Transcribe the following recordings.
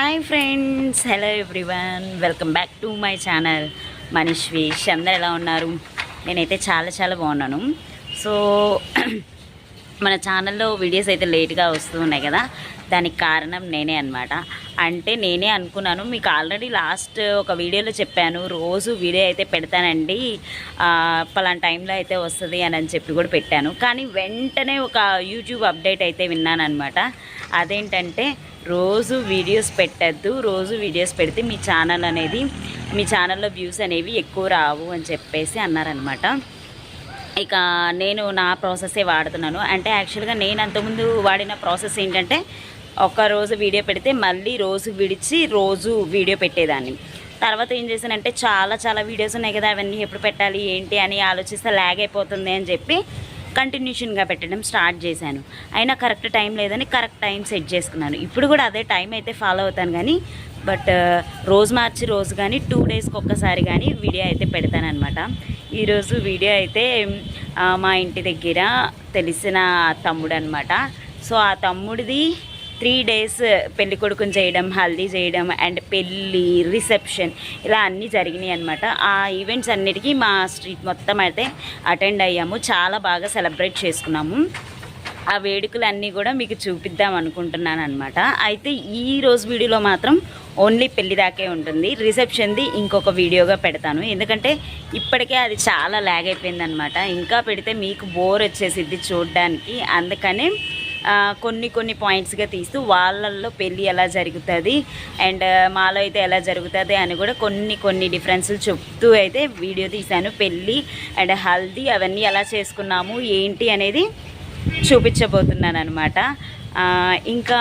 Hi friends hello everyone welcome back to my channel Manish wish అందరు ఎలా ఉన్నారు? నేనైతే చాలా చాలా బాగున్నాను. సో మన ఛానల్లో వీడియోస్ అయితే లేట్గా వస్తూ ఉన్నాయి కదా. దానికి కారణం నేనే అనమాట అంటే నేనే అనుకున్నాను. మీకు ఆల్రెడీ లాస్ట్ ఒక వీడియోలో చెప్పాను. రోజు వీడియో అయితే పెడతానండి. పలానా టైంలో అయితే వస్తుంది అని అని చెప్పి కూడా పెట్టాను. కానీ వెంటనే ఒక యూట్యూబ్ అప్డేట్ అయితే విన్నాను అనమాట అదేంటంటే రోజు వీడియోస్ పెట్టద్దు రోజు వీడియోస్ పెడితే మీ ఛానల్ అనేది మీ ఛానల్లో వ్యూస్ అనేవి ఎక్కువ రావు అని చెప్పేసి అన్నారనమాట ఇక నేను నా ప్రాసెసే వాడుతున్నాను. అంటే యాక్చువల్గా నేను అంతకుముందు వాడిన ప్రాసెస్ ఏంటంటే ఒక రోజు వీడియో పెడితే మళ్ళీ రోజు విడిచి రోజు వీడియో పెట్టేదాన్ని. తర్వాత ఏం చేశానంటే చాలా చాలా వీడియోస్ ఉన్నాయి కదా అవన్నీ ఎప్పుడు పెట్టాలి ఏంటి అని ఆలోచిస్తే ల్యాగ్ అయిపోతుంది అని చెప్పి కంటిన్యూషన్గా పెట్టడం స్టార్ట్ చేశాను. అయినా కరెక్ట్ టైం లేదని కరెక్ట్ టైం సెట్ చేసుకున్నాను. ఇప్పుడు కూడా అదే టైం అయితే ఫాలో అవుతాను కానీ బట్ రోజు మార్చి రోజు కానీ టూ డేస్కి ఒక్కసారి కానీ వీడియో అయితే పెడతానమాట ఈరోజు వీడియో అయితే మా ఇంటి దగ్గర తెలిసిన తమ్ముడు అనమాట సో ఆ తమ్ముడిది త్రీ డేస్ uh, పెళ్ళి కొడుకుని చేయడం హల్దీ చేయడం అండ్ పెళ్ళి రిసెప్షన్ ఇలా అన్నీ జరిగినాయి అనమాట ఆ ఈవెంట్స్ అన్నిటికీ మా స్ట్రీట్ మొత్తం అయితే అటెండ్ అయ్యాము. చాలా బాగా సెలబ్రేట్ చేసుకున్నాము. ఆ వేడుకలన్నీ కూడా మీకు చూపిద్దాం అనుకుంటున్నాను అనమాట అయితే ఈ రోజు వీడియోలో మాత్రం ఓన్లీ పెళ్ళి దాకే ఉంటుంది. రిసెప్షన్ది ఇంకొక వీడియోగా పెడతాను. ఎందుకంటే ఇప్పటికే అది చాలా లాగ్ అయిపోయింది అనమాట ఇంకా పెడితే మీకు బోర్ వచ్చేసిద్ది చూడడానికి. అందుకనే కొన్ని కొన్ని పాయింట్స్గా తీస్తూ వాళ్ళల్లో పెళ్ళి ఎలా జరుగుతుంది అండ్ మాలో అయితే ఎలా జరుగుతుంది అని కూడా కొన్ని కొన్ని డిఫరెన్స్లు చెప్తూ అయితే వీడియో తీశాను. పెళ్ళి అండ్ హల్దీ అవన్నీ ఎలా చేసుకున్నాము ఏంటి అనేది చూపించబోతున్నాను అనమాట ఇంకా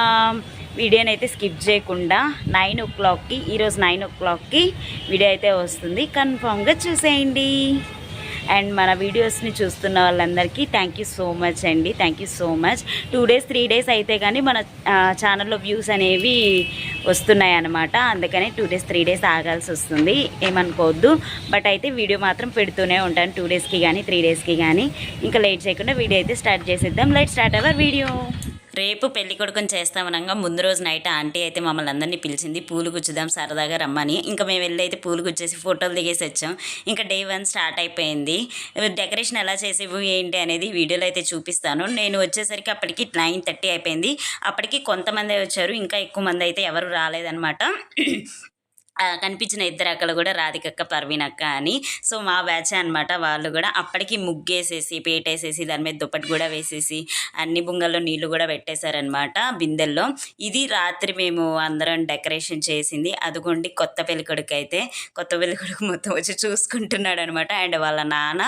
వీడియోని అయితే స్కిప్ చేయకుండా నైన్ ఓ క్లాక్కి ఈరోజు నైన్ ఓ క్లాక్కి వీడియో అయితే వస్తుంది. కన్ఫామ్గా చూసేయండి. అండ్ మన వీడియోస్ని చూస్తున్న వాళ్ళందరికీ థ్యాంక్ యూ సో మచ్ అండి. Thank you so much two days three days అయితే కానీ మన ఛానల్లో వ్యూస్ అనేవి వస్తున్నాయి అన్నమాట అందుకని టూ డేస్ త్రీ డేస్ ఆగాల్సి వస్తుంది. ఏమనుకోవద్దు. బట్ అయితే వీడియో మాత్రం పెడుతూనే ఉంటాను టూ డేస్కి కానీ త్రీ డేస్కి కానీ ఇంకా లేట్ చేయకుండా వీడియో అయితే స్టార్ట్ చేసేద్దాం. లైట్ స్టార్ట్ అవర్ వీడియో రేపు పెళ్ళి కొడుకుని చేస్తామనగా ముందు రోజు నైట్ ఆంటీ అయితే మమ్మల్ని అందరినీ పిలిచింది పూలు గుచ్చుదాం సరదాగా రమ్మని. ఇంకా మేము వెళ్ళి అయితే పూలు గుచ్చేసి ఫోటోలు దిగేసి వచ్చాం. ఇంకా డే వన్ స్టార్ట్ అయిపోయింది. డెకరేషన్ ఎలా చేసేవు ఏంటి అనేది వీడియోలో అయితే చూపిస్తాను. నేను వచ్చేసరికి అప్పటికి నైన్ థర్టీ అయిపోయింది. అప్పటికి కొంతమంది వచ్చారు ఇంకా ఎక్కువ మంది అయితే ఎవరు రాలేదన్నమాట. కనిపించిన ఇద్దరు అక్కలు కూడా రాధికక్క పర్వీన్ అక్క అని. సో మా బ్యాచ్ అనమాట వాళ్ళు కూడా. అప్పటికి ముగ్గేసేసి పేటేసేసి దాని మీద దుప్పటి కూడా వేసేసి అన్ని బుంగల్లో నీళ్ళు కూడా పెట్టేశారనమాట బిందెల్లో. ఇది రాత్రి మేము అందరం డెకరేషన్ చేసింది. అదిగోండి కొత్త పెళ్ళికొడుకు అయితే. కొత్త పెళ్ళికొడుకు మొత్తం వచ్చి చూసుకుంటున్నాడు అనమాట అండ్ వాళ్ళ నాన్న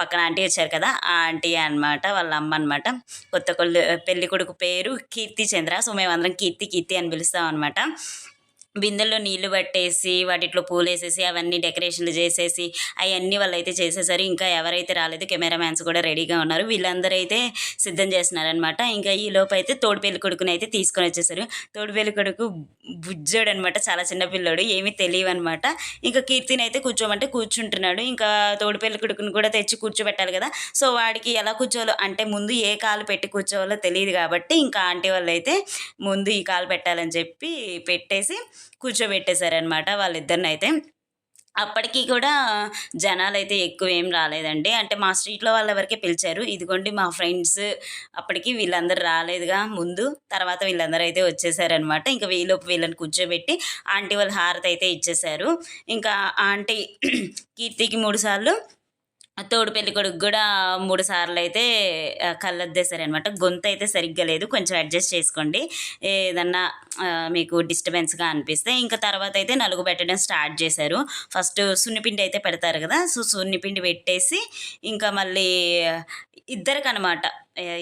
పక్కన ఆంటీ వచ్చారు కదా ఆ ఆంటీ అనమాట వాళ్ళ అమ్మ అనమాట కొత్త కొల్లు పెళ్ళికొడుకు పేరు కీర్తి చంద్ర. సో మేము అందరం కీర్తి కీర్తి అని పిలుస్తాం అనమాట బిందెల్లో నీళ్ళు పట్టేసి వాటిట్లో పూలు వేసేసి అవన్నీ డెకరేషన్లు చేసేసి అవన్నీ వాళ్ళు అయితే చేసేసారు. ఇంకా ఎవరైతే రాలేదు కెమెరామ్యాన్స్ కూడా రెడీగా ఉన్నారు. వీళ్ళందరూ అయితే సిద్ధం చేస్తున్నారనమాట ఇంకా ఈ లోపు అయితే తోడు పెళ్ళి కొడుకుని అయితే తీసుకొని వచ్చేసారు. తోడు పెళ్ళి కొడుకు బుజ్జోడు అనమాట చాలా చిన్న పిల్లోడు ఏమీ తెలియవన్నమాట. ఇంకా కీర్తిని అయితే కూర్చోమంటే కూర్చుంటున్నాడు. ఇంకా తోడు పెళ్ళి కొడుకుని కూడా తెచ్చి కూర్చోబెట్టాలి కదా. సో వాడికి ఎలా కూర్చోవాలో అంటే ముందు ఏ కాలు పెట్టి కూర్చోవాలో తెలియదు కాబట్టి ఇంకా ఆంటీ వాళ్ళు అయితే ముందు ఈ కాలు పెట్టాలని చెప్పి పెట్టేసి కూర్చోబెట్టేశారనమాట వాళ్ళిద్దరిని అయితే అప్పటికి కూడా జనాలు అయితే ఎక్కువ ఏం రాలేదండి. అంటే మా స్ట్రీట్లో వాళ్ళు ఎవరికే పిలిచారు. ఇదిగోండి మా ఫ్రెండ్స్ అప్పటికి వీళ్ళందరూ రాలేదుగా ముందు. తర్వాత వీళ్ళందరూ అయితే వచ్చేసారనమాట ఇంకా వీళ్ళొప్పు వీళ్ళని కూర్చోబెట్టి ఆంటీ వాళ్ళు హారతి అయితే ఇచ్చేశారు. ఇంకా ఆంటీ కీర్తికి మూడు సార్లు తోడు పెళ్ళి కొడుకు కూడా మూడు సార్లు అయితే ఆ, కళ్ళొద్దేశారనమాట. గొంతు అయితే సరిగ్గా లేదు. కొంచెం అడ్జస్ట్ చేసుకోండి. ఏదన్నా మీకు డిస్టర్బెన్స్గా అనిపిస్తే ఇంకా తర్వాత అయితే నలుగు పెట్టడం స్టార్ట్ చేశారు. ఫస్ట్ సున్నిపిండి అయితే పెడతారు కదా సో సున్నిపిండి పెట్టేసి ఇంకా మళ్ళీ ఇద్దరికి అనమాట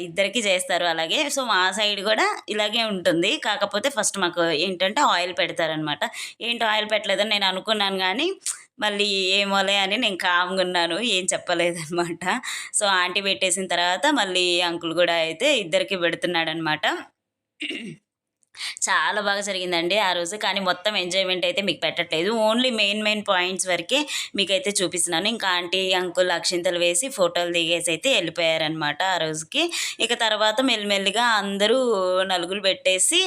ఇద్దరికి చేస్తారు అలాగే. సో మా సైడ్ కూడా ఇలాగే ఉంటుంది. కాకపోతే ఫస్ట్ మాకు ఏంటంటే ఆయిల్ పెడతారనమాట. ఏంటి ఆయిల్ పెట్టలేదని నేను అనుకున్నాను కానీ మళ్ళీ ఏమోలే అని నేను కామ్గా ఉన్నాను ఏం చెప్పలేదన్నమాట. సో ఆంటీ పెట్టేసిన తర్వాత మళ్ళీ అంకుల్ కూడా అయితే ఇద్దరికి పెడుతున్నాడనమాట చాలా బాగా జరిగిందండి ఆ రోజు కానీ మొత్తం ఎంజాయ్మెంట్ అయితే మీకు పెట్టట్లేదు. ఓన్లీ మెయిన్ మెయిన్ పాయింట్స్ వరకే మీకైతే చూపిస్తున్నాను. ఇంకా ఆంటీ అంకుల్ అక్షింతలు వేసి ఫోటోలు దిగేసి అయితే వెళ్ళిపోయారనమాట ఆ రోజుకి. ఇక తర్వాత మెల్లిమెల్లిగా అందరూ నలుగులు పెట్టేసి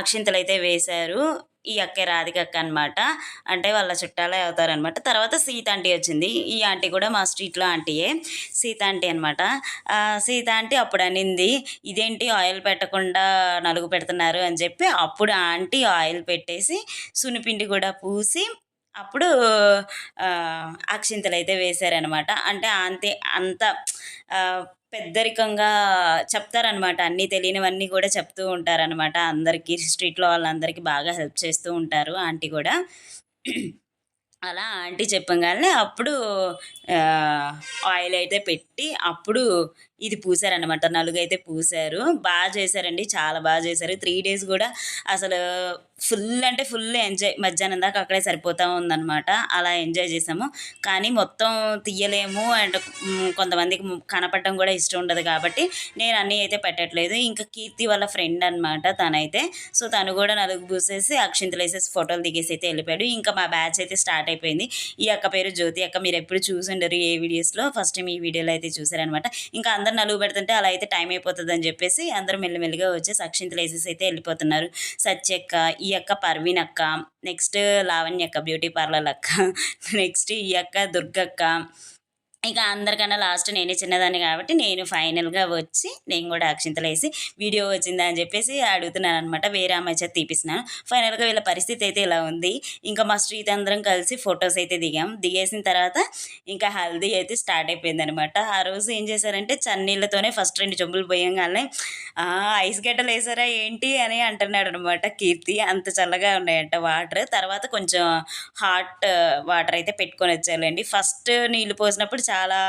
అక్షింతలు అయితే వేశారు. ఈ అక్క రాధికక్క అనమాట అంటే వాళ్ళ చుట్టాలే అవుతారనమాట తర్వాత సీత ఆంటీ వచ్చింది. ఈ ఆంటీ కూడా మా స్ట్రీట్లో ఆంటీయే. సీత ఆంటీ అనమాట సీత ఆంటీ అప్పుడు అనింది ఇదేంటి ఆయిల్ పెట్టకుండా నలుగు పెడుతున్నారు? అని చెప్పి అప్పుడు ఆంటీ ఆయిల్ పెట్టేసి సునిపిండి కూడా పూసి అప్పుడు అక్షింతలు అయితే వేశారనమాట అంటే అంతే అంత పెద్దరికంగా చెప్తారనమాట అన్నీ తెలియనివన్నీ కూడా చెప్తూ ఉంటారనమాట అందరికీ స్ట్రీట్లో వాళ్ళందరికీ బాగా హెల్ప్ చేస్తూ ఉంటారు ఆంటీ కూడా. అలా ఆంటీ చెప్పగానే అప్పుడు ఆయిల్ అయితే పెట్టి అప్పుడు ఇది పూసారనమాట నలుగైతే పూసారు. బాగా చేశారండి. చాలా బాగా చేశారు. త్రీ డేస్ కూడా అసలు ఫుల్ అంటే ఫుల్ ఎంజాయ్. మధ్యాహ్నం దాకా అక్కడే సరిపోతూ ఉందన్నమాట. అలా ఎంజాయ్ చేసాము. కానీ మొత్తం తీయలేము. అండ్ కొంతమందికి కనపడటం కూడా ఇష్టం ఉండదు కాబట్టి నేను అన్నీ అయితే పెట్టట్లేదు. ఇంకా కీర్తి వాళ్ళ ఫ్రెండ్ అనమాట తనైతే. సో తను కూడా నలుగు పూసేసి అక్షింతలు వేసేసి ఫోటోలు దిగేసి అయితే వెళ్ళిపోయాడు. ఇంకా మా బ్యాచ్ అయితే స్టార్ట్ అయిపోయింది. ఈ అక్క పేరు జ్యోతి అక్క. మీరు ఎప్పుడు చూసుండరు ఏ వీడియోస్లో. ఫస్ట్ టైం ఈ వీడియోలో అయితే చూసారనమాట ఇంకా అందరు నలుగు పెడుతుంటే అలా అయితే టైం అయిపోతుంది అని చెప్పేసి అందరూ మెల్లిమెల్లిగా వచ్చేసి అక్షింతలు వేసేసి అయితే వెళ్ళిపోతున్నారు. సత్యక్క ఈ అక్క పర్వీన్ అక్క నెక్స్ట్ లావణ్య అక్క బ్యూటీ పార్లర్ అక్క నెక్స్ట్ ఈ అక్క దుర్గక్క ఇక అందరికన్నా లాస్ట్ నేనే చిన్నదాన్ని కాబట్టి నేను ఫైనల్గా వచ్చి నేను కూడా అక్షింతలు వేసి వీడియో వచ్చిందా అని చెప్పేసి అడుగుతున్నాను అనమాట వేరే అమ్మాయి చేత తీపిస్తున్నాను. ఫైనల్గా వీళ్ళ పరిస్థితి అయితే ఇలా ఉంది. ఇంకా మా స్ట్రీట్ అందరం కలిసి ఫొటోస్ అయితే దిగాం. దిగేసిన తర్వాత ఇంకా హల్దీ అయితే స్టార్ట్ అయిపోయింది అనమాట ఆ రోజు ఏం చేశారంటే చన్నీళ్ళతోనే ఫస్ట్ రెండు చెంబులు పోయంగానే ఐస్ గడ్డలు వేసారా ఏంటి? అని అంటున్నాడు అనమాట కీర్తి. అంత చల్లగా ఉన్నాయంట వాటర్. తర్వాత కొంచెం హాట్ వాటర్ అయితే పెట్టుకొని వచ్చారులేండి ఫస్ట్ నీళ్ళు పోసినప్పుడు చాలా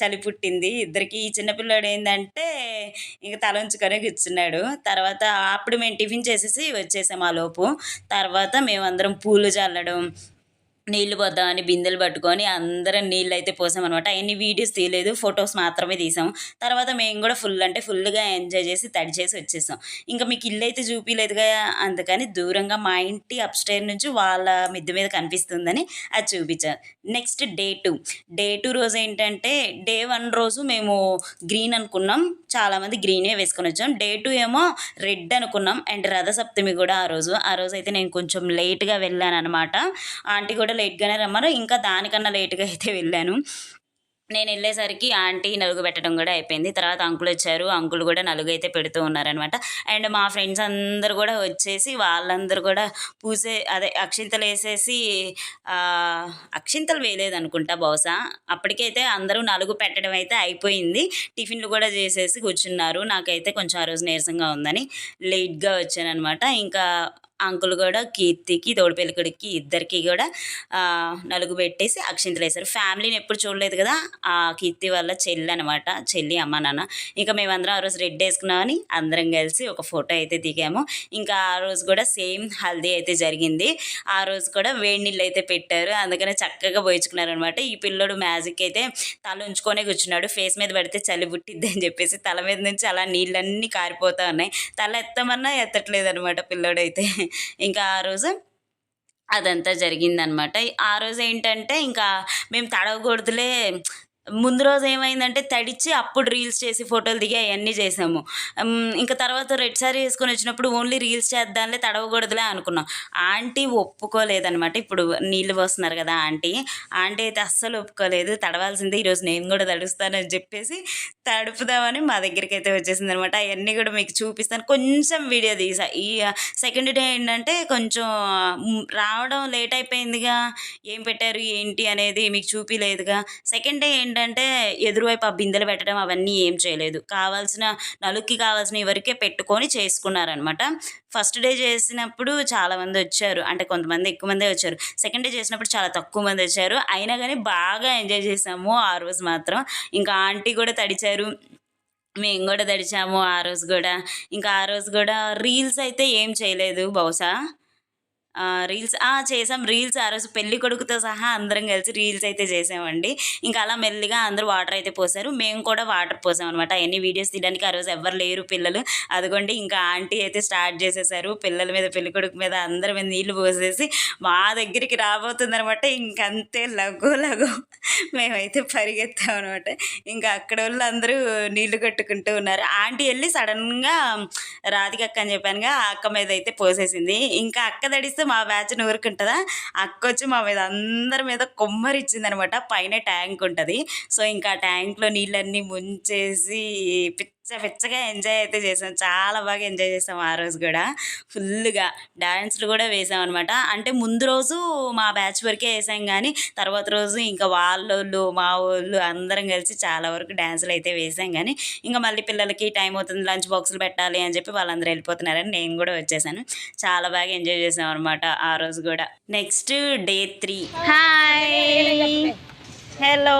చలి పుట్టింది. ఇద్దరికి ఈ చిన్నపిల్లాడు ఏంటంటే ఇంక తల ఉంచుకొని కూర్చున్నాడు. తర్వాత అప్పుడు మేము టిఫిన్ చేసేసి వచ్చేసాం ఆ లోపు. తర్వాత మేమందరం పూలు చల్లడం నీళ్ళు పోద్దామని బిందెలు పట్టుకొని అందరం నీళ్ళు అయితే పోసామన్నమాట. అవన్నీ వీడియోస్ తీయలేదు ఫొటోస్ మాత్రమే తీసాం. తర్వాత మేము కూడా ఫుల్ అంటే ఫుల్గా ఎంజాయ్ చేసి తడి చేసి వచ్చేసాం. ఇంకా మీకు ఇల్లు అయితే చూపించలేదుగా అందుకని దూరంగా మా ఇంటి అప్స్టైర్ నుంచి వాళ్ళ మిద్దె మీద కనిపిస్తుందని అది చూపించాను next day two. Day two రోజు ఏంటంటే డే వన్ రోజు మేము గ్రీన్ అనుకున్నాం. చాలామంది గ్రీనే వేసుకొని వచ్చాం. డే టూ ఏమో రెడ్ అనుకున్నాం. అండ్ రథసప్తమి కూడా ఆ రోజు. ఆ రోజు అయితే నేను కొంచెం లేట్గా వెళ్ళాను అనమాట ఆంటీ కూడా లేట్గానే రమ్మను. ఇంకా దానికన్నా లేట్గా అయితే వెళ్ళాను. నేను వెళ్ళేసరికి ఆంటీ నలుగు పెట్టడం కూడా అయిపోయింది. తర్వాత అంకుల్ వచ్చారు. అంకుల్ కూడా నలుగు అయితే పెడుతూ ఉన్నారనమాట అండ్ మా ఫ్రెండ్స్ అందరు కూడా వచ్చేసి వాళ్ళందరూ కూడా పూసే అదే అక్షింతలు వేసేసి అక్షింతలు వేయలేదు అనుకుంటా బహుశా అప్పటికైతే అందరూ నలుగు పెట్టడం అయితే అయిపోయింది. టిఫిన్లు కూడా చేసేసి కూర్చున్నారు. నాకైతే కొంచెం ఆ రోజు నీరసంగా ఉందని లేట్గా వచ్చానమాట ఇంకా అంకుల్ కూడా కీర్తికి తోడుపెళ్ళికొడికి ఇద్దరికి కూడా నలుగు పెట్టేసి అక్షింతలు వేశారు ఫ్యామిలీని ఎప్పుడు చూడలేదు కదా ఆ కీర్తి వాళ్ళ చెల్లి అనమాట చెల్లి అమ్మ నాన్న. ఇంకా మేమందరం ఆ రోజు రెడ్ వేసుకున్నామని అందరం కలిసి ఒక ఫోటో అయితే దిగాము. ఇంకా ఆ రోజు కూడా సేమ్ హల్దీ అయితే జరిగింది. ఆ రోజు కూడా వేడి నీళ్ళు అయితే పెట్టారు. అందుకనే చక్కగా పోయించుకున్నారు అనమాట ఈ పిల్లడు మ్యాజిక్ అయితే తల ఉంచుకొనే కూర్చున్నాడు. ఫేస్ మీద పడితే చలి పుట్టిద్ది అని చెప్పేసి తల మీద నుంచి అలా నీళ్ళన్నీ కారిపోతా ఉన్నాయి. తల ఎత్తమన్నా ఎత్తట్లేదు అనమాట పిల్లోడైతే. ఇంకా ఆ రోజు అదంతా జరిగిందనమాట ఆ రోజు ఏంటంటే ఇంకా మేము తడవకూడదులే ముందు రోజు ఏమైందంటే తడిచి అప్పుడు రీల్స్ చేసి ఫోటోలు దిగి అవన్నీ చేసాము. ఇంకా తర్వాత రెడ్ సారీ వేసుకొని వచ్చినప్పుడు ఓన్లీ రీల్స్ చేద్దాంలే తడవకూడదులే అనుకున్నాం. ఆంటీ ఒప్పుకోలేదనమాట ఇప్పుడు నీళ్ళు పోస్తున్నారు కదా ఆంటీ. ఆంటీ అయితే అస్సలు ఒప్పుకోలేదు. తడవాల్సిందే ఈరోజు నేను కూడా తడుస్తానని చెప్పేసి తడుపుదామని మా దగ్గరికి అయితే వచ్చేసింది అనమాట అవన్నీ కూడా మీకు చూపిస్తాను. కొంచెం వీడియో తీసా. ఈ సెకండ్ డే ఏంటంటే కొంచెం రావడం లేట్ అయిపోయిందిగా. ఏం పెట్టారు ఏంటి అనేది మీకు చూపిలేదుగా. సెకండ్ డే ఏంటంటే ఎదురువైపు ఆ బిందెలు పెట్టడం అవన్నీ ఏం చేయలేదు. కావాల్సిన నలుక్కి కావాల్సిన ఎవరికే పెట్టుకొని చేసుకున్నారనమాట. ఫస్ట్ డే చేసినప్పుడు చాలామంది వచ్చారు. అంటే కొంతమంది ఎక్కువ మందే వచ్చారు. సెకండ్ డే చేసినప్పుడు చాలా తక్కువ మంది వచ్చారు. అయినా కానీ బాగా ఎంజాయ్ చేసాము ఆ రోజు మాత్రం. ఇంకా ఆంటీ కూడా తడిచారు. మేము కూడా తడిచాము ఆ రోజు కూడా. ఇంకా ఆ రోజు కూడా రీల్స్ అయితే ఏం చేయలేదు బహుశా. రీల్స్ చేసాం. రీల్స్ ఆ రోజు పెళ్ళి కొడుకుతో సహా అందరం కలిసి రీల్స్ అయితే చేసామండి. ఇంకా అలా మెల్లిగా అందరూ వాటర్ అయితే పోసారు. మేము కూడా వాటర్ పోసాం అనమాట ఎన్ని వీడియోస్ తీయడానికి ఆ రోజు ఎవరు లేరు పిల్లలు. అదిగోండి ఇంకా ఆంటీ అయితే స్టార్ట్ చేసేసారు. పిల్లల మీద పెళ్ళి కొడుకు మీద అందరి మీద నీళ్ళు పోసేసి మా దగ్గరికి రాబోతుంది అనమాట ఇంకంతే లఘు లఘు మేమైతే పరిగెత్తాం అనమాట ఇంకా అక్కడ వాళ్ళు అందరూ నీళ్ళు కట్టుకుంటూ ఉన్నారు. ఆంటీ వెళ్ళి సడన్గా రాధిక అక్క అని చెప్పానుగా ఆ అక్క మీద అయితే పోసేసింది. ఇంకా అక్క తడిస్తే మా బ్యాచ్ ఊరుకుంటుందా? అక్క వచ్చి మా మీద అందరి మీద కొమ్మరిచ్చింది అనమాట పైన ట్యాంక్ ఉంటుంది. సో ఇంకా ట్యాంక్లో నీళ్ళన్నీ ముంచేసి పిచ్చగా ఎంజాయ్ అయితే చేసాం. చాలా బాగా ఎంజాయ్ చేసాం ఆ రోజు కూడా. ఫుల్గా డ్యాన్స్లు కూడా వేసాం అనమాట అంటే ముందు రోజు మా బ్యాచ్ వరకే వేసాం కానీ తర్వాత రోజు ఇంకా వాళ్ళోళ్ళు మా వాళ్ళు అందరం కలిసి చాలా వరకు డ్యాన్సులు అయితే వేసాం కానీ ఇంకా మళ్ళీ పిల్లలకి టైం అవుతుంది లంచ్ బాక్సులు పెట్టాలి అని చెప్పి వాళ్ళందరూ వెళ్ళిపోతున్నారని నేను కూడా వచ్చేసాను. చాలా బాగా ఎంజాయ్ చేసాం అనమాట ఆ రోజు కూడా. Next day three. Hi! Hello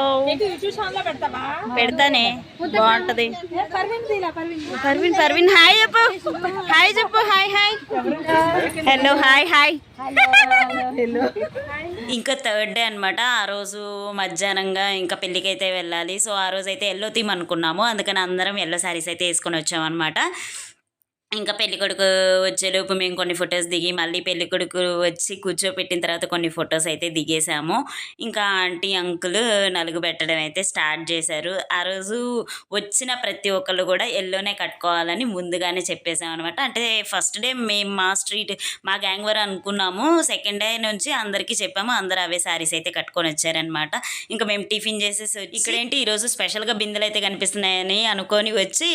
పెడతానే. బాగుంటది. పర్వీన్ పర్వీన్ హాయ్ చెప్పు. హాయ్ చెప్పు hi hi. Hello hi hi. ఇంకా థర్డ్ డే అనమాట ఆ రోజు మధ్యాహ్నంగా ఇంకా పెళ్ళికి అయితే వెళ్ళాలి. సో ఆ రోజు అయితే ఎల్లో థీమ్ అనుకున్నాము. అందుకని అందరం ఎల్లో శారీస్ అయితే వేసుకొని వచ్చామన్నమాట. ఇంకా పెళ్ళికొడుకు వచ్చేలోపు మేము కొన్ని ఫొటోస్ దిగి మళ్ళీ పెళ్ళికొడుకు వచ్చి కూర్చోపెట్టిన తర్వాత కొన్ని ఫొటోస్ అయితే దిగేసాము ఇంకా ఆంటీ అంకుల్ నలుగు పెట్టడం అయితే స్టార్ట్ చేశారు. ఆ రోజు వచ్చిన ప్రతి ఒక్కళ్ళు కూడా ఎల్లోనే కట్టుకోవాలని ముందుగానే చెప్పేసాం అనమాట అంటే ఫస్ట్ డే మేము మా స్ట్రీట్ మా గ్యాంగ్ వారు అనుకున్నాము. సెకండ్ డే నుంచి అందరికీ చెప్పాము. అందరు అవే శారీస్ అయితే కట్టుకొని వచ్చారనమాట ఇంకా మేము టిఫిన్ చేసేసి ఇక్కడేంటి ఈరోజు స్పెషల్గా బిందెలు అయితే కనిపిస్తున్నాయని అనుకొని వచ్చి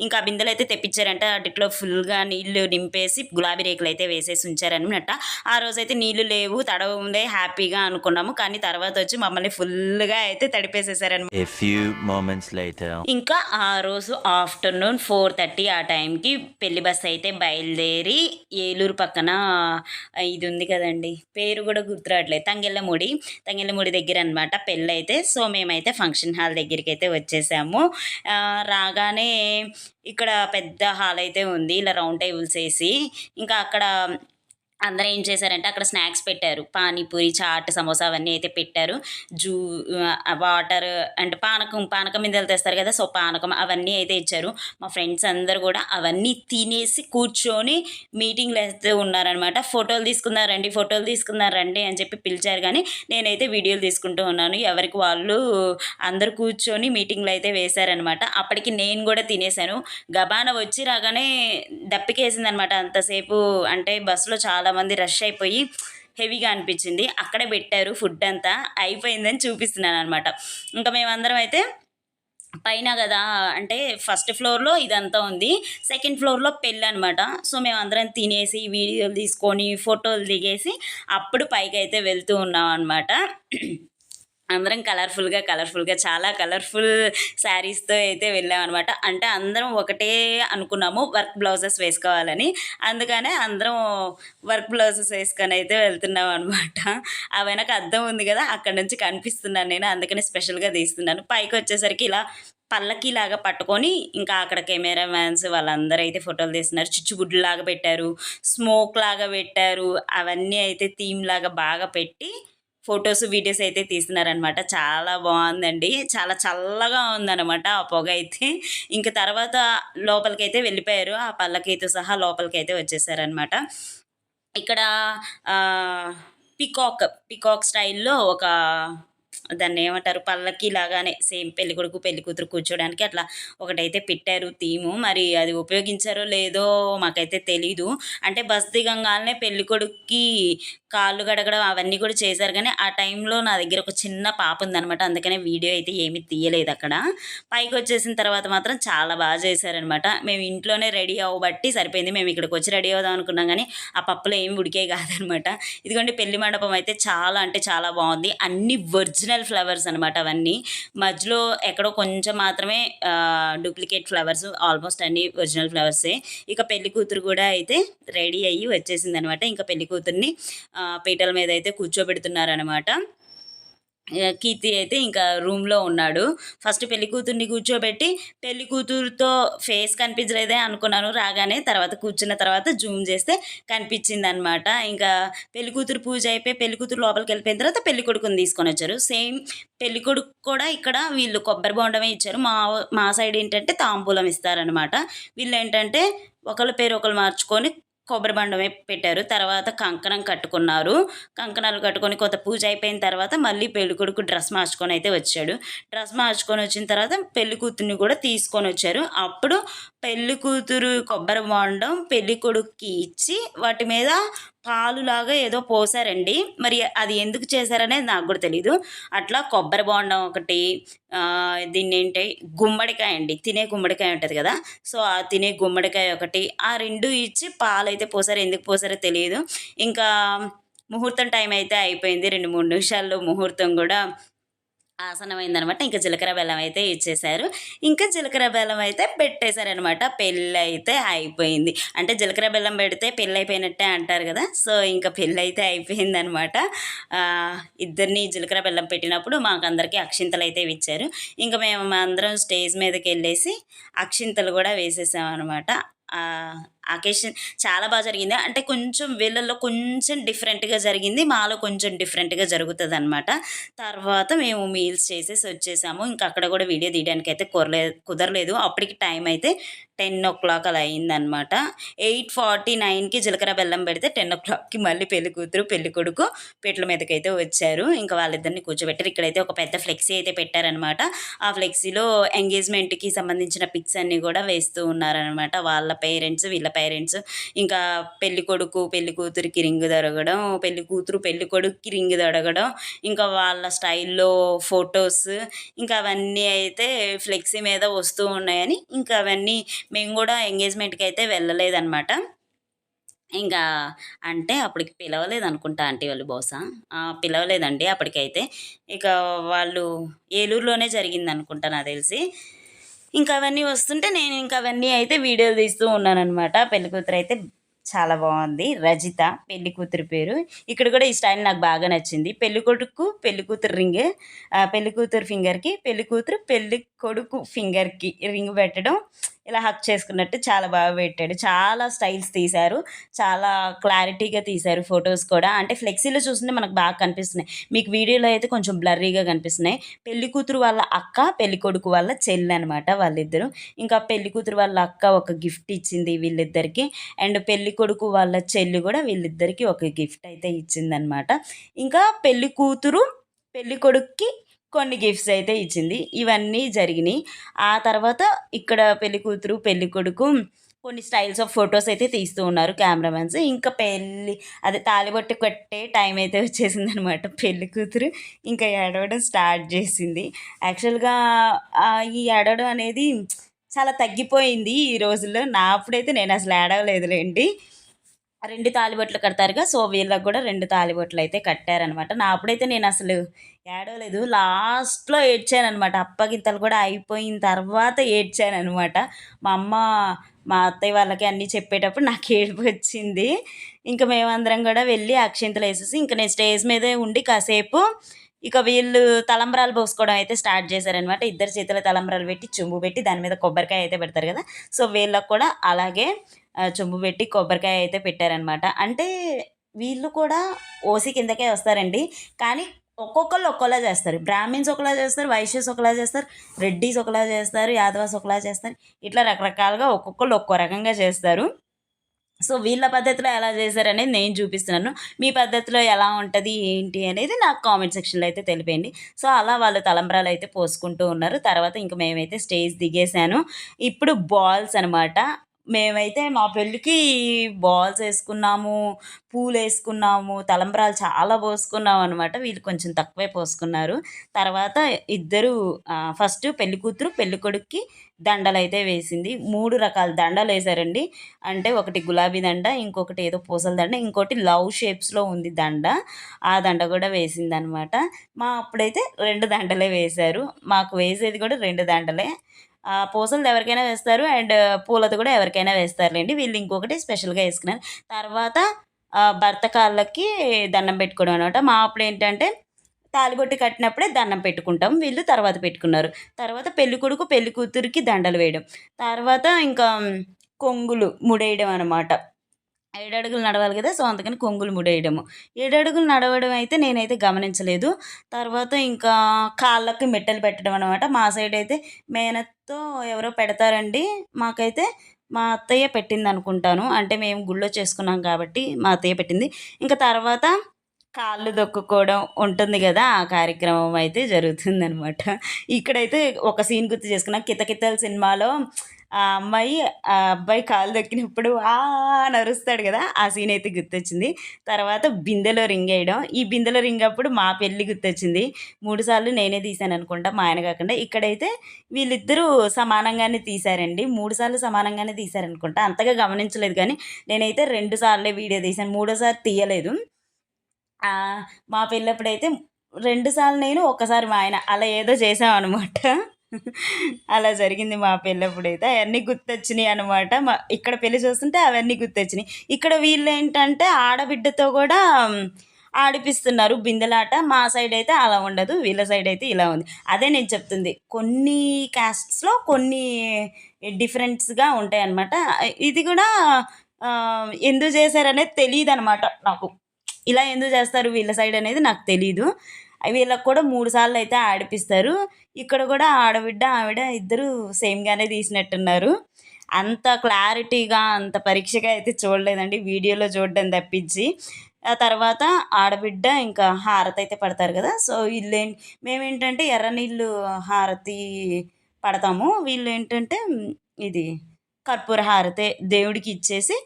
ఇంకా బిందెలు అయితే తెప్పించారంట వాటిలో ఫుల్గా నీళ్ళు నింపేసి గులాబీ రేకులు అయితే వేసేసి ఉంచారనమాట ఆ రోజు అయితే నీళ్ళు లేవు తడవ ఉందే హ్యాపీగా అనుకున్నాము. కానీ తర్వాత వచ్చి మమ్మల్ని ఫుల్గా అయితే తడిపేసేసారనమాట. ఇంకా ఆ రోజు ఆఫ్టర్నూన్ ఫోర్ థర్టీ ఆ టైంకి పెళ్ళి బస్ అయితే బయలుదేరి ఏలూరు పక్కన ఇది ఉంది కదండి పేరు కూడా గుర్తురావట్లేదు. తంగెళ్ళముడి తంగెళ్ళముడి దగ్గర అనమాట పెళ్ళి అయితే సో మేమైతే ఫంక్షన్ హాల్ దగ్గరికి అయితే వచ్చేసాము రాగానే ఇక్కడ పెద్ద హాల్ అయితే ఉంది. ఇలా రౌండ్ టేబుల్స్ వేసి ఇంకా అక్కడ అందరూ ఏం చేశారంటే అక్కడ స్నాక్స్ పెట్టారు. పానీపూరి చాట్ సమోసా అవన్నీ అయితే పెట్టారు. జూ వాటర్ అంటే పానకం పానకం మీద తెస్తారు కదా సో పానకం అవన్నీ అయితే ఇచ్చారు. మా ఫ్రెండ్స్ అందరు కూడా అవన్నీ తినేసి కూర్చొని మీటింగ్లు అయితే ఉన్నారనమాట ఫోటోలు తీసుకున్నారండి ఫోటోలు తీసుకున్నారండి అని చెప్పి పిలిచారు కానీ నేనైతే వీడియోలు తీసుకుంటూ ఉన్నాను. ఎవరికి వాళ్ళు అందరు కూర్చొని మీటింగ్లు అయితే వేశారనమాట అప్పటికి నేను కూడా తినేసాను గబాన వచ్చి రాగానే దప్పికేసిందనమాట అంతసేపు. అంటే బస్సులో చాలా చాలామంది రష్ అయిపోయి హెవీగా అనిపించింది. అక్కడే పెట్టారు ఫుడ్ అంతా. అయిపోయిందని చూపిస్తున్నాను అనమాట ఇంకా మేమందరం అయితే పైన కదా అంటే ఫస్ట్ ఫ్లోర్లో ఇదంతా ఉంది. సెకండ్ ఫ్లోర్లో పెళ్ళి అనమాట సో మేము అందరం తినేసి వీడియోలు తీసుకొని ఫోటోలు దిగేసి అప్పుడు పైకి అయితే వెళ్తూ ఉన్నాం అనమాట అందరం కలర్ఫుల్గా కలర్ఫుల్గా చాలా కలర్ఫుల్ శారీస్తో అయితే వెళ్ళాం అనమాట అంటే అందరం ఒకటే అనుకున్నాము వర్క్ బ్లౌజెస్ వేసుకోవాలని. అందుకనే అందరం వర్క్ బ్లౌజెస్ వేసుకొని అయితే వెళ్తున్నాం అనమాట ఆ వెనక అర్థం ఉంది కదా అక్కడ నుంచి కనిపిస్తున్నాను నేను అందుకని స్పెషల్గా తీస్తున్నాను. పైకి వచ్చేసరికి ఇలా పల్లకిలాగా పట్టుకొని ఇంకా అక్కడ కెమెరా మ్యాన్స్ వాళ్ళందరూ అయితే ఫోటోలు తీస్తున్నారు. చిచ్చుబుడ్లు లాగా పెట్టారు స్మోక్ లాగా పెట్టారు అవన్నీ అయితే థీమ్ లాగా బాగా పెట్టి ఫొటోస్ వీడియోస్ అయితే తీస్తున్నారనమాట చాలా బాగుందండి. చాలా చల్లగా ఉందనమాట ఆ పొగ అయితే. ఇంకా తర్వాత లోపలికి అయితే వెళ్ళిపోయారు. ఆ పల్లకైతే సహా లోపలికి అయితే వచ్చేసారనమాట ఇక్కడ పికాక్ పికాక్ స్టైల్లో ఒక దాన్ని ఏమంటారు? పల్లకి లాగానే సేమ్ పెళ్ళి కొడుకు పెళ్ళి కూతురు కూర్చోడానికి అట్లా ఒకటైతే పెట్టారు థీము. మరి అది ఉపయోగించారో లేదో మాకైతే తెలీదు. అంటే బస్ దిగంగానే పెళ్ళి కొడుక్కి కాళ్ళు గడగడం అవన్నీ కూడా చేశారు. కానీ ఆ టైంలో నా దగ్గర ఒక చిన్న పాప ఉందనమాట అందుకనే వీడియో అయితే ఏమీ తీయలేదు అక్కడ. పైకి వచ్చేసిన తర్వాత మాత్రం చాలా బాగా చేశారనమాట మేము ఇంట్లోనే రెడీ అవ్వబట్టి సరిపోయింది. మేము ఇక్కడికి వచ్చి రెడీ అవుదాం అనుకున్నాం. కానీ ఆ పప్పులో ఏమి ఉడికే కాదనమాట ఇదిగోండి పెళ్ళి మండపం అయితే చాలా అంటే చాలా బాగుంది. అన్ని ఒరిజినల్ ఫ్లవర్స్ అనమాట అవన్నీ. మధ్యలో ఎక్కడో కొంచెం మాత్రమే డూప్లికేట్ ఫ్లవర్స్ ఆల్మోస్ట్ అన్ని ఒరిజినల్ ఫ్లవర్సే. ఇక పెళ్ళి కూతురు కూడా అయితే రెడీ అయ్యి వచ్చేసింది అనమాట ఇంకా పెళ్ళి కూతుర్ని పీటల మీద అయితే కూర్చోబెడుతున్నారనమాట కీర్తి అయితే ఇంకా రూమ్లో ఉన్నాడు. ఫస్ట్ పెళ్ళి కూతుర్ని కూర్చోబెట్టి పెళ్ళి కూతురుతో ఫేస్ కనిపించలేదే అనుకున్నాను రాగానే తర్వాత కూర్చున్న తర్వాత జూమ్ చేస్తే కనిపించింది అనమాట ఇంకా పెళ్ళి కూతురు పూజ అయిపోయి పెళ్ళి కూతురు లోపలికి వెళ్ళిపోయిన తర్వాత పెళ్ళి కొడుకుని తీసుకొని వచ్చారు. సేమ్ పెళ్ళి కొడుకు కూడా ఇక్కడ వీళ్ళు కొబ్బరి బొండమే ఇచ్చారు. మా మా సైడ్ ఏంటంటే తాంబూలం ఇస్తారనమాట వీళ్ళు ఏంటంటే ఒకళ్ళ పేరు ఒకళ్ళు మార్చుకొని కొబ్బరి బండమే పెట్టారు. తర్వాత కంకణం కట్టుకున్నారు. కంకణాలు కట్టుకొని కొత్త పూజ అయిపోయిన తర్వాత మళ్ళీ పెళ్ళి కొడుకు డ్రెస్ మార్చుకొని అయితే వచ్చాడు. డ్రెస్ మార్చుకొని వచ్చిన తర్వాత పెళ్ళి కూతుర్ని కూడా తీసుకొని వచ్చారు. అప్పుడు పెళ్ళి కూతురు కొబ్బరి బోండం పెళ్ళి కొడుక్కి ఇచ్చి వాటి మీద పాలులాగా ఏదో పోసారండి. మరి అది ఎందుకు చేశారనేది నాకు కూడా తెలీదు. అట్లా కొబ్బరి బోండం ఒకటి దీన్ని ఏంటి గుమ్మడికాయ అండి. తినే గుమ్మడికాయ ఉంటుంది కదా. సో ఆ తినే గుమ్మడికాయ ఒకటి ఆ రెండు ఇచ్చి పాలైతే పోసారు ఎందుకు పోసారో తెలియదు ఇంకా ముహూర్తం టైం అయితే అయిపోయింది. రెండు మూడు నిమిషాల్లో ముహూర్తం కూడా ఆసనమైందనమాట ఇంకా జీలకర్ర బెల్లం అయితే ఇచ్చేశారు ఇంకా జీలకర్ర బెల్లం అయితే పెట్టేశారనమాట. పెళ్ళి అయితే అయిపోయింది. అంటే జీలకర్ర బెల్లం పెడితే పెళ్ళి అయిపోయినట్టే అంటారు కదా. సో ఇంకా పెళ్ళి అయితే అయిపోయిందనమాట ఇద్దరిని జీలకర్ర బెల్లం పెట్టినప్పుడు మాకు అందరికీ అక్షింతలు అయితే ఇచ్చారు. ఇంకా మేము అందరం స్టేజ్ మీదకి వెళ్ళేసి అక్షింతలు కూడా వేసేసామన్నమాట అకేషన్ చాలా బాగా జరిగింది. అంటే కొంచెం వీళ్ళల్లో కొంచెం డిఫరెంట్గా జరిగింది. మాలో కొంచెం డిఫరెంట్గా జరుగుతుంది అనమాట తర్వాత మేము మీల్స్ చేసేసి వచ్చేసాము. ఇంకా అక్కడ కూడా వీడియో తీయడానికి అయితే కురలే కుదరలేదు. అప్పటికి టైం అయితే టెన్ ఓ క్లాక్ అలా అయిందనమాట ఎయిట్ ఫార్టీ నైన్కి జీలకర్ర బెల్లం పెడితే టెన్ ఓ క్లాక్కి మళ్ళీ పెళ్ళి కూతురు పెళ్ళి కొడుకు పెట్ల మీదకి అయితే వచ్చారు. ఇంకా వాళ్ళిద్దరిని కూర్చోబెట్టారు ఇక్కడైతే ఒక పెద్ద ఫ్లెక్సీ అయితే పెట్టారనమాట ఆ ఫ్లెక్సీలో ఎంగేజ్మెంట్కి సంబంధించిన పిక్స్ అన్నీ కూడా వేస్తూ ఉన్నారనమాట వాళ్ళ పేరెంట్స్ వీళ్ళ పేరెంట్స్ ఇంకా పెళ్ళి కొడుకు పెళ్ళి కూతురికి రింగు దొరకడం పెళ్ళి కూతురు పెళ్ళి కొడుకుకి రింగు దొరకడం ఇంకా వాళ్ళ స్టైల్లో ఫొటోస్ ఇంకా అవన్నీ అయితే ఫ్లెక్సీ మీద వస్తూ ఉన్నాయని ఇంకా అవన్నీ మేము కూడా ఎంగేజ్మెంట్కి అయితే వెళ్ళలేదన్నమాట. ఇంకా అంటే అప్పటికి పిలవలేదు అనుకుంటా ఆంటీ వాళ్ళు బహుశా. పిలవలేదండి అప్పటికైతే. ఇక వాళ్ళు ఏలూరులోనే జరిగింది అనుకుంటా నాకు తెలిసి. ఇంకా అవన్నీ వస్తుంటే నేను ఇంకా అవన్నీ అయితే వీడియోలు తీస్తూ ఉన్నాను అనమాట పెళ్ళి కూతురు అయితే చాలా బాగుంది. రజిత పెళ్ళి కూతురు పేరు. ఇక్కడ కూడా ఈ స్టైల్ నాకు బాగా నచ్చింది. పెళ్ళి కొడుకు పెళ్ళి కూతురు రింగ్ పెళ్ళి కూతురు ఫింగర్కి పెళ్ళి కూతురు పెళ్ళి కొడుకు ఫింగర్కి రింగ్ పెట్టడం ఇలా హక్ చేసుకున్నట్టు చాలా బాగా పెట్టాడు. చాలా స్టైల్స్ తీశారు. చాలా క్లారిటీగా తీశారు ఫొటోస్ కూడా. అంటే ఫ్లెక్సీలో చూస్తుంటే మనకు బాగా కనిపిస్తున్నాయి. మీకు వీడియోలో అయితే కొంచెం బ్లర్రీగా కనిపిస్తున్నాయి. పెళ్ళి కూతురు వాళ్ళ అక్క పెళ్ళి కొడుకు వాళ్ళ చెల్లి అనమాట వాళ్ళిద్దరు. ఇంకా పెళ్ళి కూతురు వాళ్ళ అక్క ఒక గిఫ్ట్ ఇచ్చింది వీళ్ళిద్దరికి. అండ్ పెళ్ళి కొడుకు వాళ్ళ చెల్లి కూడా వీళ్ళిద్దరికి ఒక గిఫ్ట్ అయితే ఇచ్చిందనమాట ఇంకా పెళ్ళి కూతురు పెళ్ళి కొడుక్కి కొన్ని గిఫ్ట్స్ అయితే ఇచ్చింది. ఇవన్నీ జరిగినాయి. ఆ తర్వాత ఇక్కడ పెళ్ళి కూతురు పెళ్ళి కొడుకు కొన్ని స్టైల్స్ ఆఫ్ ఫొటోస్ అయితే తీస్తూ ఉన్నారు కెమెరామెన్స్ ఇంకా పెళ్ళి అదే తాలిబొట్టు కట్టే టైం అయితే వచ్చేసింది అనమాట పెళ్ళి కూతురు ఇంకా ఏడవడం స్టార్ట్ చేసింది. యాక్చువల్గా ఈ ఏడవడం అనేది చాలా తగ్గిపోయింది ఈ రోజుల్లో. నా అప్పుడైతే నేను అసలు ఏడవలేదులేండి. రెండు తాలిబొట్లు కడతారుగా. సో వీళ్ళకి కూడా రెండు తాలిబొట్లు అయితే కట్టారనమాట. నా అప్పుడైతే నేను అసలు ఏడవలేదు. లాస్ట్లో ఏడ్చానమాట అప్పగింతలు కూడా అయిపోయిన తర్వాత ఏడ్చానమాట మా అమ్మ మా అత్తయ్య వాళ్ళకి అన్నీ చెప్పేటప్పుడు నాకు ఏడుపు వచ్చింది. ఇంకా మేమందరం కూడా వెళ్ళి అక్షింతలు వేసేసి ఇంకా నేను స్టేజ్ మీదే ఉండి కాసేపు ఇక వీళ్ళు తలంబరాలు పోసుకోవడం అయితే స్టార్ట్ చేశారనమాట. ఇద్దరు చేతుల తలంబరాలు పెట్టి చెంబు పెట్టి దాని మీద కొబ్బరికాయ అయితే పెడతారు కదా. సో వీళ్ళకు కూడా అలాగే చెంబు పెట్టి కొబ్బరికాయ అయితే పెట్టారనమాట అంటే వీళ్ళు కూడా ఓసి కిందకే వస్తారండి. కానీ ఒక్కొక్కళ్ళు ఒక్కోలా చేస్తారు. బ్రాహ్మిన్స్ ఒకలా చేస్తారు వైశ్యస్ ఒకలా చేస్తారు రెడ్డిస్ ఒకలా చేస్తారు యాదవాస్ ఒకలా చేస్తారు. ఇట్లా రకరకాలుగా ఒక్కొక్కళ్ళు ఒక్కో రకంగా చేస్తారు. సో వీళ్ళ పద్ధతిలో ఎలా చేశారనేది నేను చూపిస్తున్నాను. మీ పద్ధతిలో ఎలా ఉంటుంది ఏంటి అనేది నాకు కామెంట్ సెక్షన్లో అయితే తెలిపేయండి. సో అలా వాళ్ళు తలంబ్రాలు అయితే పోసుకుంటూ ఉన్నారు. తర్వాత ఇంక మేమైతే స్టేజ్ దిగేసాను ఇప్పుడు బాల్స్ అనమాట మేమైతే మా పెళ్ళికి బాల్స్ వేసుకున్నాము పూలు వేసుకున్నాము తలంబ్రాలు చాలా పోసుకున్నాం అనమాట వీళ్ళు కొంచెం తక్కువే పోసుకున్నారు. తర్వాత ఇద్దరు ఫస్ట్ పెళ్ళి కూతురు పెళ్ళి కొడుక్కి దండలు అయితే వేసింది. మూడు రకాల దండలు వేశారండి. అంటే ఒకటి గులాబీ దండ ఇంకొకటి ఏదో పూసల దండ ఇంకోటి లవ్ షేప్స్లో ఉంది దండ. ఆ దండ కూడా వేసింది అనమాట మా అప్పుడైతే రెండు దండలే వేశారు. మాకు వేసేది కూడా రెండు దండలే. ఆ ఎవరికైనా వేస్తారు అండ్ పూలది కూడా ఎవరికైనా వేస్తారులేండి. వీళ్ళు ఇంకొకటి స్పెషల్గా వేసుకున్నారు. తర్వాత భర్త కాళ్ళకి దండం పెట్టుకోవడం అనమాట. మా అప్పుడు ఏంటంటే తాలిబొట్టు కట్టినప్పుడే దండం పెట్టుకుంటాం. వీళ్ళు తర్వాత పెట్టుకున్నారు. తర్వాత పెళ్ళి కొడుకు పెళ్ళి కూతురికి దండలు వేయడం. తర్వాత ఇంకా కొంగులు ముడేయడం అనమాట. ఏడు అడుగులు నడవాలి కదా సో అందుకని కొంగులు ముడేయడము. ఏడు అడుగులు నడవడం అయితే నేనైతే గమనించలేదు. తర్వాత ఇంకా కాళ్ళకి మెట్టలు పెట్టడం అనమాట మా సైడ్ అయితే మేనత్తో ఎవరో పెడతారండి. మాకైతే మా అత్తయ్య పెట్టింది అనుకుంటాను అంటే మేము గుళ్ళో చేసుకున్నాం కాబట్టి మా అత్తయ్య పెట్టింది. ఇంకా తర్వాత కాళ్ళు దొక్కుకోవడం ఉంటుంది కదా ఆ కార్యక్రమం అయితే జరుగుతుందనమాట ఇక్కడైతే ఒక సీన్ గుర్తు చేసుకున్నాం. కితకితల సినిమాలో ఆ అమ్మాయి ఆ అబ్బాయి కాలు దక్కినప్పుడు ఆ నరుస్తాడు కదా ఆ సీన్ అయితే గుర్తొచ్చింది. తర్వాత బిందెలో రింగ్ వేయడం. ఈ బిందెలో రింగ్ అప్పుడు మా పెళ్ళి గుర్తొచ్చింది. మూడు సార్లు నేనే తీశాను అనుకుంటా మా ఆయన కాకుండా. ఇక్కడైతే వీళ్ళిద్దరూ సమానంగానే తీశారండి. మూడు సార్లు సమానంగానే తీశారనుకుంటా అంతగా గమనించలేదు కానీ నేనైతే రెండు సార్లే వీడియో తీశాను. మూడోసారి తీయలేదు. మా పెళ్ళప్పుడైతే రెండు సార్లు నేను ఒకసారి మా ఆయన. అలా ఏదో చేసాం అనమాట అలా జరిగింది మా పెళ్ళప్పుడైతే. అవన్నీ గుర్తొచ్చినాయి అనమాట మా ఇక్కడ పెళ్ళి చూస్తుంటే అవన్నీ గుర్తొచ్చినాయి. ఇక్కడ వీళ్ళు ఏంటంటే ఆడబిడ్డతో కూడా ఆడిపిస్తున్నారు. బిందెలాట మా సైడ్ అయితే అలా ఉండదు వీళ్ళ సైడ్ అయితే ఇలా ఉంది. అదే నేను చెప్తుంది. కొన్ని క్యాస్ట్స్లో కొన్ని డిఫరెంట్స్గా ఉంటాయి అన్నమాట ఇది కూడా ఎందుకు చేశారనేది తెలియదు అనమాట నాకు. ఇలా ఎందుకు చేస్తారు వీళ్ళ సైడ్ అనేది నాకు తెలీదు. వీళ్ళకి కూడా మూడు సార్లు అయితే ఆడిపిస్తారు. ఇక్కడ కూడా ఆడబిడ్డ ఆవిడ ఇద్దరు సేమ్గానే తీసినట్టున్నారు. అంత క్లారిటీగా అంత పరీక్షగా అయితే చూడలేదండి. వీడియోలో చూడడం తప్పించి. ఆ తర్వాత ఆడబిడ్డ ఇంకా హారతి అయితే పడతారు కదా. సో వీళ్ళు మేమేంటంటే ఎర్ర నీళ్ళు హారతి పడతాము. వీళ్ళు ఏంటంటే ఇది కర్పూర హారతి దేవుడికి ఇచ్చేసి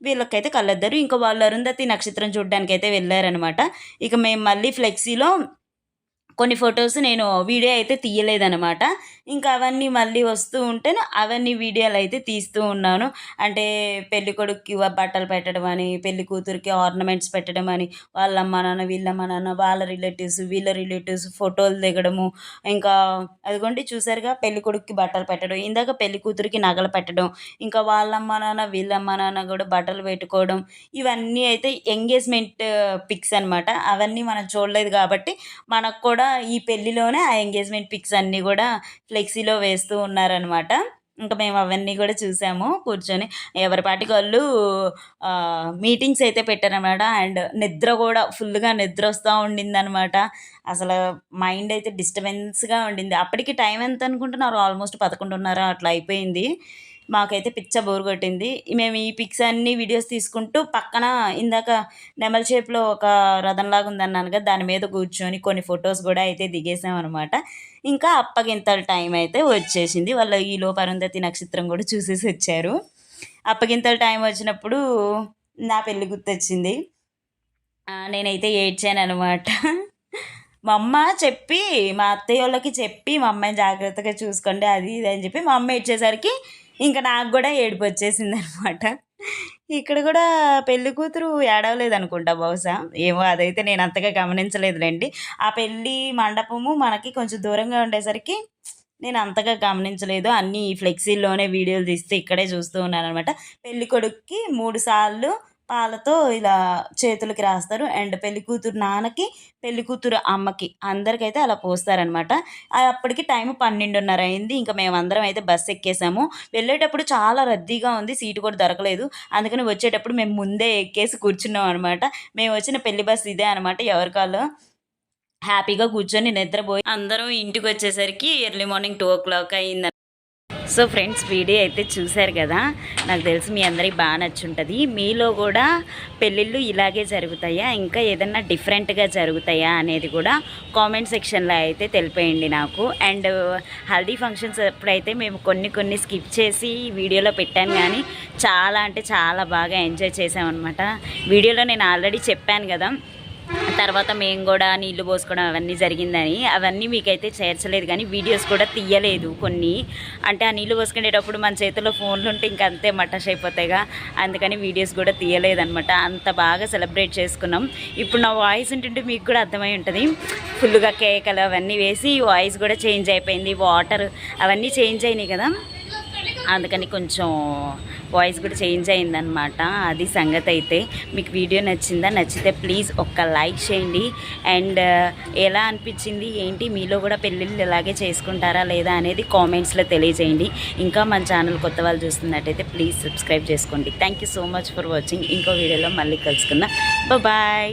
వీళ్ళకైతే కళ్ళద్దారు. ఇంకా వాళ్ళు అరుంధతి నక్షత్రం చూడడానికి అయితే వెళ్ళారనమాట. ఇక మేము మళ్ళీ ఫ్లెక్సీలో కొన్ని ఫొటోస్ నేను వీడియో అయితే తీయలేదనమాట ఇంకా అవన్నీ మళ్ళీ వస్తూ ఉంటే అవన్నీ వీడియోలు అయితే తీస్తూ ఉన్నాను. అంటే పెళ్ళి కొడుక్కి బట్టలు పెట్టడం అని పెళ్ళి కూతురికి ఆర్నమెంట్స్ పెట్టడం అని వాళ్ళమ్మ నాన్న వీళ్ళమ్మ నాన్న వాళ్ళ రిలేటివ్స్ వీళ్ళ రిలేటివ్స్ ఫోటోలు దిగడము. ఇంకా అదిగోండి చూసారుగా పెళ్ళి కొడుక్కి బట్టలు పెట్టడం ఇందాక పెళ్ళి కూతురికి నగలు పెట్టడం ఇంకా వాళ్ళమ్మ నాన్న వీళ్ళమ్మ నాన్న కూడా బట్టలు పెట్టుకోవడం ఇవన్నీ అయితే ఎంగేజ్మెంట్ పిక్స్ అనమాట అవన్నీ మనం చూడలేదు కాబట్టి మనకు కూడా ఈ పెళ్ళిలోనే ఆ ఎంగేజ్మెంట్ పిక్స్ అన్నీ కూడా ఫ్లెక్సీలో వేస్తూ ఉన్నారనమాట ఇంకా మేము అవన్నీ కూడా చూసాము కూర్చొని. ఎవరి పాటికి వాళ్ళు మీటింగ్స్ అయితే పెట్టారనమాట అండ్ నిద్ర కూడా ఫుల్గా నిద్ర వస్తూ ఉండిందనమాట అసలు మైండ్ అయితే డిస్టర్బెన్స్గా ఉండింది. అప్పటికి టైం ఎంత అనుకుంటున్నారు? ఆల్మోస్ట్ పదకొండున్నర అట్లా అయిపోయింది. మాకైతే పిచ్చ బోర్ కొట్టింది. మేము ఈ పిక్స్ అన్ని వీడియోస్ తీసుకుంటూ పక్కన ఇందాక నెమల్ షేప్లో ఒక రథంలాగా ఉందన్నాను కదా దాని మీద కూర్చొని కొన్ని ఫొటోస్ కూడా అయితే దిగేసాం అనమాట ఇంకా అప్పగింతల టైం అయితే వచ్చేసింది. వాళ్ళ ఈలో పరుంధతి నక్షత్రం కూడా చూసేసి వచ్చారు. అప్పగింతల టైం వచ్చినప్పుడు నా పెళ్ళి గుర్తొచ్చింది. నేనైతే ఏడ్చాను అనమాట మా అమ్మ చెప్పి మా అత్తయ్య వాళ్ళకి చెప్పి మా అమ్మాయిని జాగ్రత్తగా చూసుకోండి అది ఇది అని చెప్పి మా అమ్మ ఏడ్చేసరికి ఇంకా నాకు కూడా ఏడుపు వచ్చేసింది అనమాట ఇక్కడ కూడా పెళ్ళి కూతురు ఏడవలేదు అనుకుంటా బహుశా. ఏమో అదైతే నేను అంతగా గమనించలేదులేండి. ఆ పెళ్ళి మండపము మనకి కొంచెం దూరంగా ఉండేసరికి నేను అంతగా గమనించలేదు. అన్నీ ఫ్లెక్సీల్లోనే వీడియోలు తీస్తే ఇక్కడే చూస్తూ ఉన్నాను అనమాట పెళ్ళి కొడుక్కి మూడు సార్లు పాలతో ఇలా చేతులకి రాస్తారు. అండ్ పెళ్ళి కూతురు నాన్నకి పెళ్ళి కూతురు అమ్మకి అందరికైతే అలా పోస్తారనమాట అప్పటికి టైం పన్నెండున్నర అయింది ఇంకా మేమందరం అయితే బస్సు ఎక్కేసాము. వెళ్ళేటప్పుడు చాలా రద్దీగా ఉంది. సీటు కూడా దొరకలేదు. అందుకని వచ్చేటప్పుడు మేము ముందే ఎక్కేసి కూర్చున్నాం అనమాట మేము వచ్చిన పెళ్ళి బస్సు ఇదే అనమాట ఎవరికాలో హ్యాపీగా కూర్చొని నిద్రపోయి అందరం ఇంటికి వచ్చేసరికి early morning two o'clock అయింది సో ఫ్రెండ్స్ వీడియో అయితే చూశారు కదా? నాకు తెలిసి మీ అందరికి బాగా నచ్చుంటుంది. మీలో కూడా పెళ్ళిళ్ళు ఇలాగే జరుగుతాయా? ఇంకా ఏదన్నా డిఫరెంట్గా జరుగుతాయా అనేది కూడా కామెంట్ సెక్షన్లో అయితే తెలిపేయండి నాకు. అండ్ హల్దీ ఫంక్షన్స్ ఎప్పుడైతే మేము కొన్ని కొన్ని స్కిప్ చేసి వీడియోలో పెట్టాను కానీ చాలా అంటే చాలా బాగా ఎంజాయ్ చేసామన్నమాట. వీడియోలో నేను ఆల్రెడీ చెప్పాను కదా తర్వాత మేము కూడా నీళ్ళు పోసుకోవడం అవన్నీ జరిగిందని అవన్నీ మీకైతే చేర్చలేదు కానీ వీడియోస్ కూడా తీయలేదు కొన్ని. అంటే ఆ నీళ్ళు పోసుకునేటప్పుడు మన చేతిలో ఫోన్లు ఉంటే ఇంక అంతే మటాష్ అయిపోతాయిగా. అందుకని వీడియోస్ కూడా తీయలేదనమాట అంత బాగా సెలబ్రేట్ చేసుకున్నాం. ఇప్పుడు నా వాయిస్ ఉంటుంటే మీకు కూడా అర్థమై ఉంటుంది. ఫుల్గా కేకలు అవన్నీ వేసి వాయిస్ కూడా చేంజ్ అయిపోయింది. వాటర్ అవన్నీ చేంజ్ అయినాయి కదా. అందుకని కొంచెం వాయిస్ కూడా చేంజ్ అయిందనమాట అది సంగతి అయితే మీకు వీడియో నచ్చిందా నచ్చితే ప్లీజ్ ఒక్క లైక్ చేయండి. అండ్ ఎలా అనిపించింది ఏంటి మీలో కూడా పెళ్ళిళ్ళు ఇలాగే చేసుకుంటారా లేదా అనేది కామెంట్స్లో తెలియజేయండి. ఇంకా మన ఛానల్ కొత్త వాళ్ళు చూస్తున్నట్టయితే ప్లీజ్ సబ్స్క్రైబ్ చేసుకోండి. Thank you so much for watching ఇంకో వీడియోలో మళ్ళీ కలుసుకుందాం. బాయ్